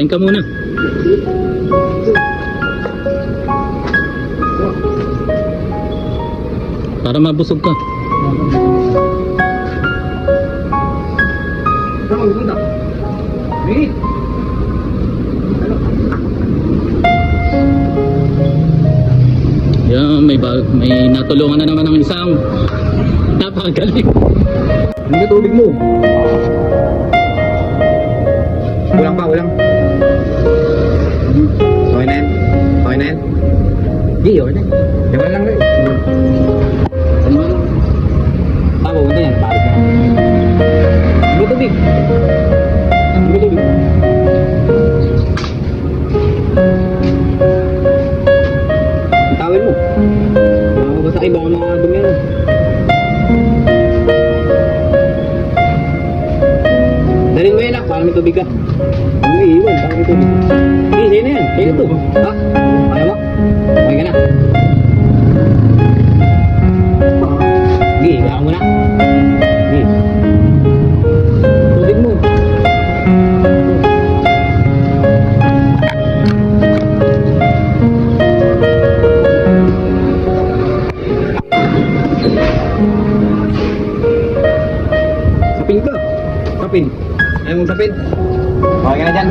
Kain ka muna. Para mabusog ka. Ang. Yan, may, ba- may natulungan na naman ng isang napakagaling. Ba tubig mo? Di, okay na. Yaman lang rin. Ah, pupunta yan. Paris na. Ano ba tubig? Ano ba tubig? Ang tawel mo. Baka mabasa kayo, baka makadumi yan. Dalhin mo yan lang, para may tubig ka. Ano may iwan, para may tubig. Sige, sa'yo yan. Sa'yo to. Ha? Sapin ka. Sapin. Ayaw mong sapin. Okay ka na dyan.